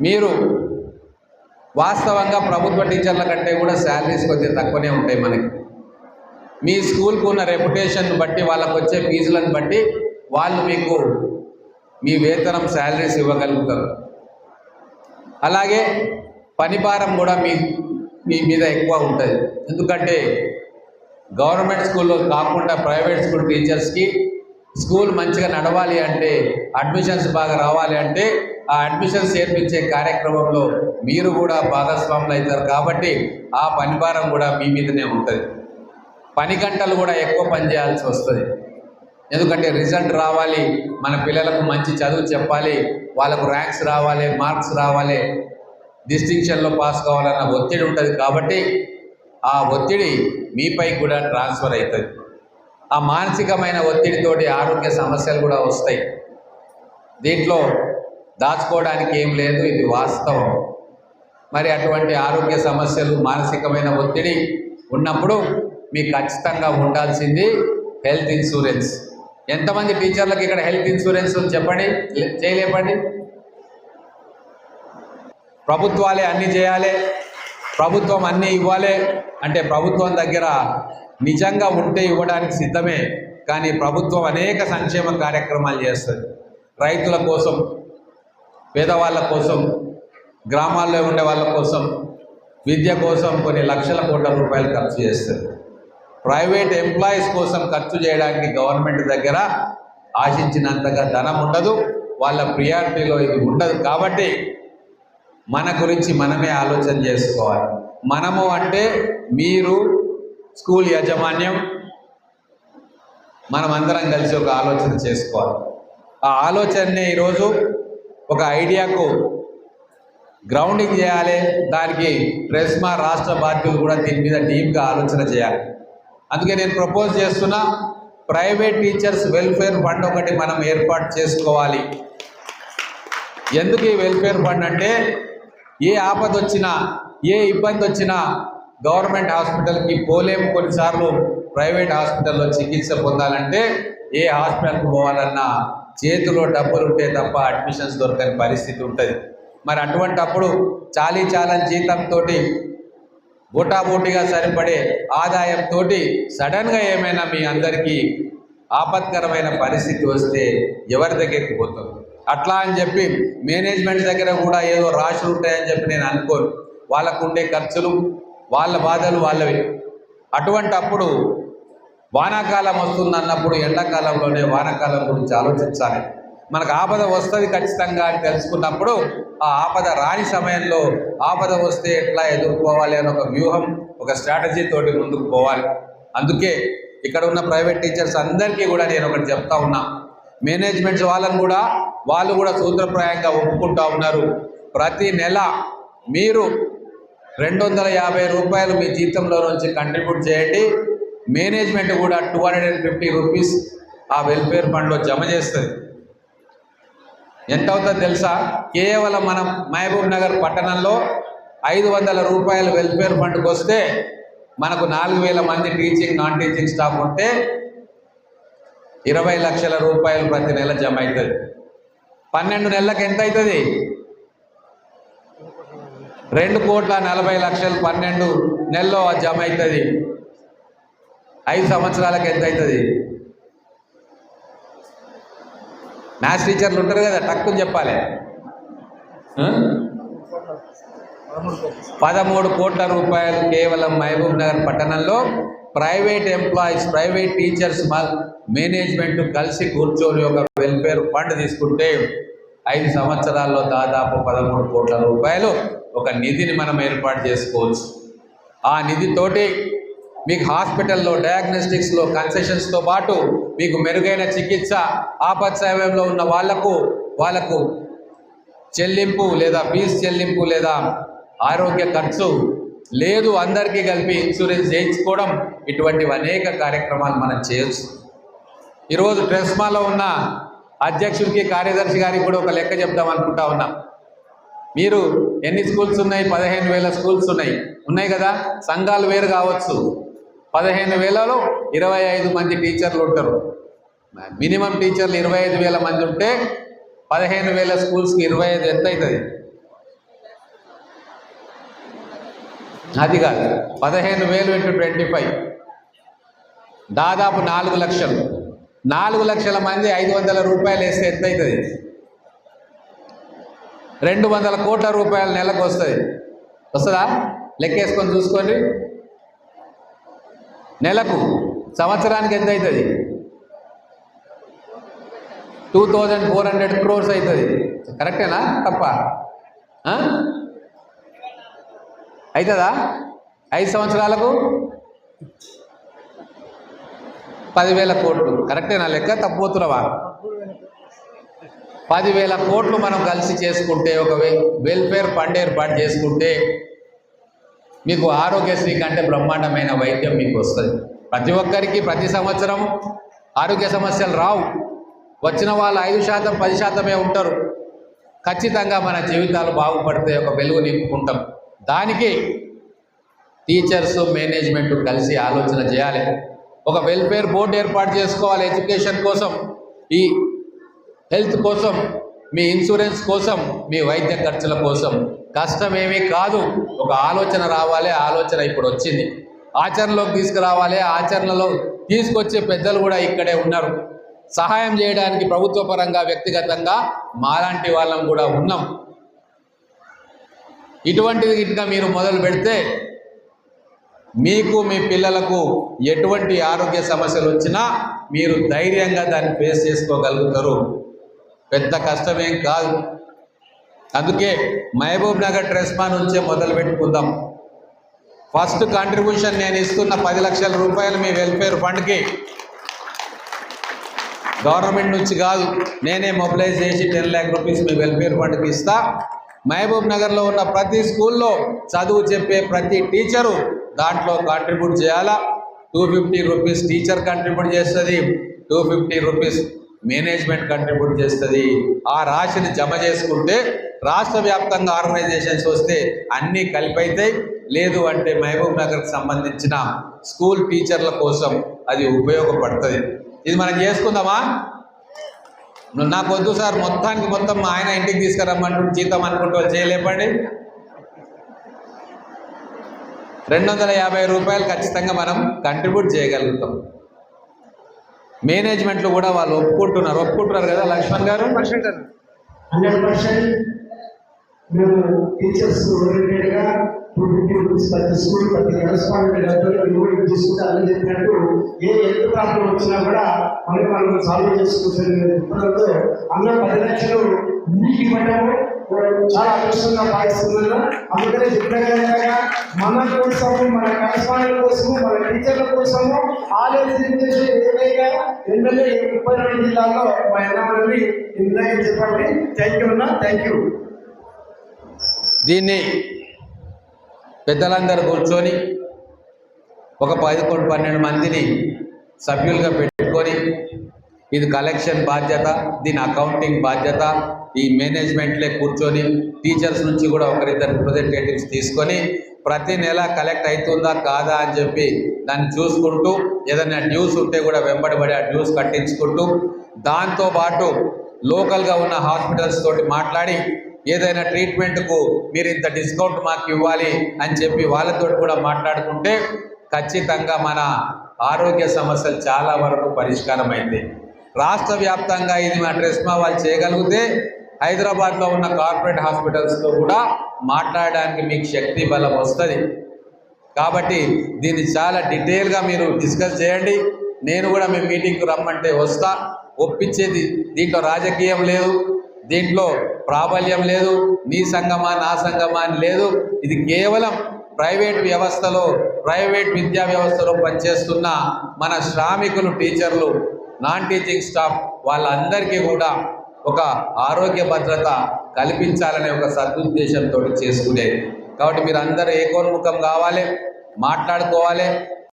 మీరు వాస్తవంగా ప్రభుత్వ టీచర్ల కంటే కూడా శాలరీస్ కొద్దిగా తక్కువనే ఉంటాయి మనకి. మీ స్కూల్కు ఉన్న రెప్యుటేషన్ బట్టి వాళ్ళకు వచ్చే ఫీజులను బట్టి వాళ్ళు మీకు మీ వేతనం శాలరీస్ ఇవ్వగలుగుతారు. అలాగే పనిభారం కూడా మీ మీ మీద ఎక్కువ ఉంటుంది. ఎందుకంటే గవర్నమెంట్ స్కూల్లో కాకుండా ప్రైవేట్ స్కూల్ టీచర్స్కి స్కూల్ మంచిగా నడవాలి అంటే అడ్మిషన్స్ బాగా రావాలి అంటే ఆ అడ్మిషన్ చేర్పించే కార్యక్రమంలో మీరు కూడా భాగస్వాములు అవుతారు కాబట్టి ఆ పనిభారం కూడా మీ మీదనే ఉంటుంది. పని గంటలు కూడా ఎక్కువ పని చేయాల్సి వస్తుంది. ఎందుకంటే రిజల్ట్ రావాలి మన పిల్లలకు మంచి చదువు చెప్పాలి వాళ్ళకు ర్యాంక్స్ రావాలి మార్క్స్ రావాలి డిస్టింక్షన్లో పాస్ కావాలన్న ఒత్తిడి ఉంటుంది కాబట్టి ఆ ఒత్తిడి మీపై కూడా ట్రాన్స్ఫర్ అవుతుంది. ఆ మానసికమైన ఒత్తిడితోటి ఆరోగ్య సమస్యలు కూడా వస్తాయి. దీంట్లో దాచుకోవడానికి ఏం లేదు ఇది వాస్తవం. మరి అటువంటి ఆరోగ్య సమస్యలు మానసికమైన ఒత్తిడి ఉన్నప్పుడు మీకు ఖచ్చితంగా ఉండాల్సింది హెల్త్ ఇన్సూరెన్స్. ఎంతమంది టీచర్లకు ఇక్కడ హెల్త్ ఇన్సూరెన్స్ చెప్పండి? చేయలేపండి. ప్రభుత్వాలే అన్నీ చేయాలి ప్రభుత్వం అన్నీ ఇవ్వాలి అంటే ప్రభుత్వం దగ్గర నిజంగా ఉంటే ఇవ్వడానికి సిద్ధమే కానీ ప్రభుత్వం అనేక సంక్షేమ కార్యక్రమాలు చేస్తుంది. రైతుల కోసం పేదవాళ్ళ కోసం గ్రామాల్లో ఉండే వాళ్ళ కోసం విద్య కోసం కొన్ని లక్షల కోట్ల రూపాయలు ఖర్చు చేస్తుంది ప్రైవేట్ ఎంప్లాయీస్ కోసం ఖర్చు చేయడానికి గవర్నమెంట్ దగ్గర ఆశించినంతగా ధనం ఉండదు వాళ్ళ ప్రియారిటీలో ఇది ఉండదు. కాబట్టి మన గురించి మనమే ఆలోచన చేసుకోవాలి. మనము అంటే మీరు స్కూల్ యాజమాన్యం మనం అందరం కలిసి ఒక ఆలోచన చేసుకోవాలి. ఆ ఆలోచననే ఈరోజు ఒక ఐడియాకు గ్రౌండింగ్ చేయాలి. దానికి ప్రెస్మా రాష్ట్ర బాధ్యులు కూడా దీని మీద డీప్గా ఆలోచన చేయాలి. అందుకే నేను ప్రపోజ్ చేస్తున్న ప్రైవేట్ టీచర్స్ వెల్ఫేర్ ఫండ్ ఒకటి మనం ఏర్పాటు చేసుకోవాలి. ఎందుకు ఈ వెల్ఫేర్ ఫండ్ అంటే ఏ ఆపద వచ్చినా ఏ ఇబ్బంది వచ్చినా గవర్నమెంట్ హాస్పిటల్కి పోలేము కొన్నిసార్లు. ప్రైవేట్ హాస్పిటల్లో చికిత్స పొందాలంటే ఏ హాస్పిటల్కి పోవాలన్నా చేతిలో డబ్బులు ఉంటే తప్ప అడ్మిషన్స్ దొరకని పరిస్థితి ఉంటుంది. మరి అటువంటి అప్పుడు చాలీ చాలని జీతంతో బూటాబూటిగా సరిపడే ఆదాయంతో సడన్గా ఏమైనా మీ అందరికీ ఆపత్కరమైన పరిస్థితి వస్తే ఎవరి దగ్గరికి పోతుంది అట్లా అని చెప్పి మేనేజ్మెంట్ దగ్గర కూడా ఏదో రాశులు ఉంటాయని చెప్పి నేను అనుకోను. వాళ్ళకు ఉండే ఖర్చులు వాళ్ళ బాధలు వాళ్ళవి. అటువంటి అప్పుడు వానాకాలం వస్తుంది అన్నప్పుడు ఎండాకాలంలోనే వానాకాలం గురించి ఆలోచించాలి. మనకు ఆపద వస్తుంది ఖచ్చితంగా అని తెలుసుకున్నప్పుడు ఆ ఆపద రాని సమయంలో ఆపద వస్తే ఎట్లా ఎదుర్కోవాలి అని ఒక వ్యూహం ఒక స్ట్రాటజీ తోటి ముందుకు పోవాలి. అందుకే ఇక్కడ ఉన్న ప్రైవేట్ టీచర్స్ అందరికీ కూడా నేను ఒకటి చెప్తా ఉన్నా. మేనేజ్మెంట్స్ వాళ్ళని కూడా వాళ్ళు కూడా సూత్రప్రాయంగా ఒప్పుకుంటా ఉన్నారు. ప్రతి నెల మీరు రెండు వందల యాభై రూపాయలు మీ జీతంలో నుంచి కంట్రిబ్యూట్ చేయండి. మేనేజ్మెంట్ కూడా two hundred and fifty rupees ఆ వెల్ఫేర్ ఫండ్లో జమ చేస్తుంది. ఎంత అవుతుందో తెలుసా? కేవలం మనం మహబూబ్ నగర్ పట్టణంలో ఐదు వందల రూపాయలు వెల్ఫేర్ ఫండ్కి వస్తే మనకు నాలుగు వేల మంది టీచింగ్ నాన్ టీచింగ్ స్టాఫ్ ఉంటే ఇరవై లక్షల రూపాయలు ప్రతి నెల జమ అవుతుంది పన్నెండు నెలలకు ఎంత అవుతుంది రెండు కోట్ల నలభై లక్షలు పన్నెండు నెలలో జమ అవుతుంది ఐదు సంవత్సరాలకు ఎంత అవుతుంది? మ్యాథ్స్ టీచర్లు ఉంటారు కదా టక్కుని చెప్పాలి. పదమూడు కోట్ల రూపాయలు కేవలం మహబూబ్ నగర్ పట్టణంలో private employees private teachers management కలిసి కూర్చొని ఒక వెల్ఫేర్ ఫండ్ తీసుకుంటే ఐదు సంవత్సరాల్లో దాదాపు పదమూడు కోట్ల రూపాయలు ఒక నిధిని మనం ఏర్పాటు చేసుకోవచ్చు. ఆ నిధితోటి మీకు హాస్పిటల్లో డయాగ్నోస్టిక్స్లో కన్సెషన్స్తో పాటు మీకు మెరుగైన చికిత్స ఆపత్ సమయంలో ఉన్న వాళ్ళకు వాళ్ళకు చెల్లింపు లేదా ఫీజు చెల్లింపు లేదా ఆరోగ్య ఖర్చు లేదు అందరికీ కలిపి ఇన్సూరెన్స్ చేయించుకోవడం ఇటువంటివి అనేక కార్యక్రమాలు మనం చేయొచ్చు. ఈరోజు ట్రెస్మాలో ఉన్న అధ్యక్షుడికి కార్యదర్శి గారికి కూడా ఒక లెక్క చెప్దాం అనుకుంటా ఉన్నా. మీరు ఎన్ని స్కూల్స్ ఉన్నాయి? పదిహేను వేల స్కూల్స్ ఉన్నాయి. ఉన్నాయి కదా? సంఘాలు వేరు కావచ్చు. పదిహేను వేలలో ఇరవై ఐదు మంది టీచర్లు ఉంటారు. మినిమం టీచర్లు ఇరవై ఐదు వేల మంది ఉంటే పదిహేను వేల స్కూల్స్కి ఇరవై ఐదు ఎంత అవుతుంది? అది కాదు. పదిహేను వేలు ఇంటూ ట్వంటీ ఫైవ్. దాదాపు నాలుగు లక్షలు. నాలుగు లక్షల మంది ఐదు వందల రూపాయలు వేస్తే ఎంత అవుతుంది? రెండు వందల కోట్ల రూపాయలు నెలకు వస్తుంది. వస్తుందా? లెక్కేసుకొని చూసుకోండి. నెలకు సంవత్సరానికి ఎంత అవుతుంది? Two thousand four hundred crores అవుతుంది. కరెక్టేనా? తప్ప. అవుతుందా? ఐదు సంవత్సరాలకు పదివేల కోట్లు. కరెక్టేనా లెక్క? తప్పుతున్నావా పదివేల కోట్లు మనం కలిసి చేసుకుంటే ఒక వెల్ఫేర్ ఫండ్ ఏర్పాటు చేసుకుంటే మీకు ఆరోగ్యశ్రీ కంటే బ్రహ్మాండమైన వైద్యం మీకు వస్తుంది. ప్రతి ఒక్కరికి ప్రతి సంవత్సరం ఆరోగ్య సమస్యలు రావు. వచ్చిన వాళ్ళు ఐదు శాతం పది శాతమే ఉంటారు. ఖచ్చితంగా మన జీవితాలు బాగుపడితే ఒక వెలుగు నింపుకుంటాం. దానికి టీచర్స్ మేనేజ్మెంట్ కలిసి ఆలోచన చేయాలి. ఒక వెల్ఫేర్ బోర్డు ఏర్పాటు చేసుకోవాలి ఎడ్యుకేషన్ కోసం ఈ హెల్త్ కోసం మీ ఇన్సూరెన్స్ కోసం మీ వైద్య ఖర్చుల కోసం. కష్టమేమీ కాదు. ఒక ఆలోచన రావాలి ఆలోచన ఇప్పుడు వచ్చింది. ఆచరణలోకి తీసుకురావాలి ఆచరణలో తీసుకొచ్చే పెద్దలు కూడా ఇక్కడే ఉన్నారు. సహాయం చేయడానికి ప్రభుత్వ పరంగా వ్యక్తిగతంగా మాలాంటి వాళ్ళం కూడా ఉన్నాం. ఇటువంటిది ఇంకా మీరు మొదలు పెడితే మీకు మీ పిల్లలకు ఎటువంటి ఆరోగ్య సమస్యలు వచ్చినా మీరు ధైర్యంగా దాన్ని ఫేస్ చేసుకోగలుగుతారు. పెద్ద కష్టమేం కాదు. అందుకే మహబూబ్ నగర్ ట్రెస్మా నుంచే మొదలు పెట్టుకుందాం. ఫస్ట్ కాంట్రిబ్యూషన్ నేను ఇస్తున్న పది లక్షల రూపాయలు మీ వెల్ఫేర్ ఫండ్కి గవర్నమెంట్ నుంచి కాదు నేనే మొబిలైజ్ చేసి టెన్ ల్యాక్ రూపీస్ మీ వెల్ఫేర్ ఫండ్కి ఇస్తా. మహబూబ్ నగర్లో ఉన్న ప్రతి స్కూల్లో చదువు చెప్పే ప్రతి టీచరు దాంట్లో కాంట్రిబ్యూట్ చేయాలా? Two fifty rupees teacher contribute చేస్తుంది two fifty rupees management contribute చేస్తుంది. ఆ రాశిని జమ చేసుకుంటే రాష్ట్ర వ్యాప్తంగా ఆర్గనైజేషన్స్ వస్తే అన్నీ కలిపైతాయి. లేదు అంటే మహబూబ్ నగర్కి సంబంధించిన స్కూల్ టీచర్ల కోసం అది ఉపయోగపడుతుంది. ఇది మనం చేసుకుందామా? నువ్వు నాకు వద్దు సార్ మొత్తానికి మొత్తం మా ఆయన ఇంటికి తీసుకురమ్మంటు జీతం అనుకుంటూ చేయలేపండి. రెండు వందల యాభై రూపాయలు ఖచ్చితంగా మనం కంట్రిబ్యూట్ చేయగలుగుతాం. మేనేజ్మెంట్లు కూడా వాళ్ళు ఒప్పుకుంటున్నారు. ఒప్పుకుంటున్నారు కదా లక్ష్మణ్ గారు? Hundred percent. మేము టీచర్స్ ఓరియంటెడ్గా ప్రతి స్కూల్ ప్రతి కరెస్పాండెంట్ డబ్బులు తీసుకుంటే అన్నీ చెప్పినట్టు ఏ ఎంత ప్రాబ్లం వచ్చినా కూడా మనకి మనం సాల్వ్ చేసుకుంటే దృక్పథంతో అన్న పది లక్షలు మీకు ఇవ్వడము చాలా అదృష్టంగా భావిస్తున్నాను అందుకనే చెప్పగలిగాక మన కోసము మన కరెస్పాండెంట్ కోసము మన టీచర్ల కోసము ఆలోచించేసి ఏదైనా ఎమ్మెల్యే ముప్పై రెండు జిల్లాలో మా ఎన్నమని ఇందాక చెప్పండి థ్యాంక్ యూ అన్న థ్యాంక్ యూ దీన్ని పెద్దలందరూ కూర్చొని ఒక పదకొండు పన్నెండు మందిని సభ్యులుగా పెట్టుకొని ఇది కలెక్షన్ బాధ్యత దీని అకౌంటింగ్ బాధ్యత ఈ మేనేజ్మెంట్లే కూర్చొని టీచర్స్ నుంచి కూడా ఒకరిద్దరు రిప్రజెంటేటివ్స్ తీసుకొని ప్రతి నెల కలెక్ట్ అవుతుందా కాదా అని చెప్పి దాన్ని చూసుకుంటూ ఏదైనా డ్యూస్ ఉంటే కూడా వెంబడిపడి ఆ డ్యూస్ కట్టించుకుంటూ దాంతోపాటు లోకల్గా ఉన్న హాస్పిటల్స్ తోటి మాట్లాడి ఏదైనా ట్రీట్మెంట్కు మీరు ఇంత డిస్కౌంట్ మాకు ఇవ్వాలి అని చెప్పి వాళ్ళతో కూడా మాట్లాడుకుంటే ఖచ్చితంగా మన ఆరోగ్య సమస్యలు చాలా వరకు పరిష్కారం అయింది రాష్ట్ర వ్యాప్తంగా ఇది మా ట్రెస్మా వాళ్ళు చేయగలిగితే హైదరాబాద్లో ఉన్న కార్పొరేట్ హాస్పిటల్స్తో కూడా మాట్లాడడానికి మీకు శక్తి బలం వస్తుంది. కాబట్టి దీన్ని చాలా డీటెయిల్గా మీరు డిస్కస్ చేయండి. నేను కూడా మీ మీటింగ్కి రమ్మంటే వస్తా. ఒప్పించేది దీంట్లో రాజకీయం లేదు. దీంట్లో ప్రాబల్యం లేదు నీ సంగమా నా సంగమా అని లేదు. ఇది కేవలం ప్రైవేట్ వ్యవస్థలో ప్రైవేట్ విద్యా వ్యవస్థలో పనిచేస్తున్న మన శ్రామికులు టీచర్లు నాన్ టీచింగ్ స్టాఫ్ వాళ్ళందరికీ కూడా ఒక ఆరోగ్య భద్రత కల్పించాలనే ఒక సదుద్దేశంతో చేసుకునేది కాబట్టి మీరు అందరూ ఏకోన్ముఖం కావాలి మాట్లాడుకోవాలి